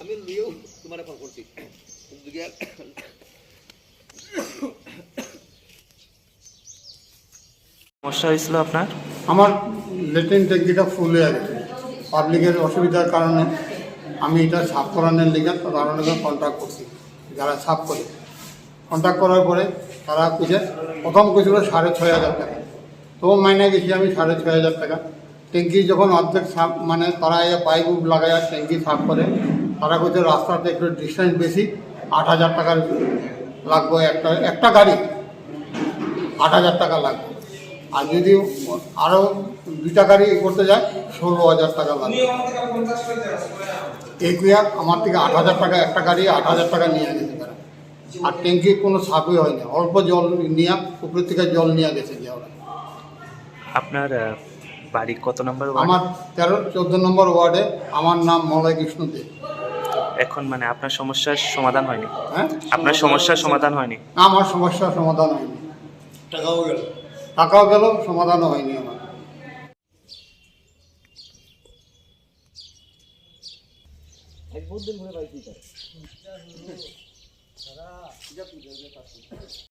আমি লিও তোমার ফোন করছি। সমস্যা হয়েছিল আপনার? আমার লেট্রিন ট্যাঙ্কিটা ফুল হয়ে গেছে। পাবলিকের অসুবিধার কারণে আমি এটা সাফ করানোর লিগে তাদের সঙ্গে কন্ট্যাক্ট করছি যারা সাফ করে। কন্ট্যাক্ট করার পরে তারা কিছু প্রথম কিছু সাড়ে ছয় হাজার টাকা। তো মাইনে গেছি আমি সাড়ে ছয় হাজার টাকা। ট্যাঙ্কি যখন অর্ধেক সাফ মানে তারা এই পাইপ উপ লাগায় ট্যাঙ্কি সাফ করে তারা কিছু রাস্তাতে একটু ডিস্টেন্স বেশি আট হাজার টাকার লাগবে একটা একটা গাড়ি। আট হাজার টাকা লাগবে। আর যদি আরও দুইটা গাড়ি করতে যায় ষোলো হাজার টাকা লাগবে। এই আমার থেকে আট হাজার টাকা একটা গাড়ি আট হাজার টাকা নিয়ে গেছে। আর ট্যাঙ্কি কোনো সাপই হয়নি অল্প জল নিয়ে উপর থেকে জল নিয়ে গেছে যে ওরা। আপনার বাড়ি কত নম্বর আমার তেরো চোদ্দ নম্বর ওয়ার্ডে আমার নাম মলয় কৃষ্ণ দে। এখন মানে আপনার সমস্যার সমাধান হয়নি? হ্যাঁ? আপনার সমস্যার সমাধান হয়নি? আমার সমস্যার সমাধান হয়নি। টাকাও গেল। টাকাও গেল সমাধানও হয়নি আমার। বহুদিন ধরে এক বহুত দিন ধরে পাইছি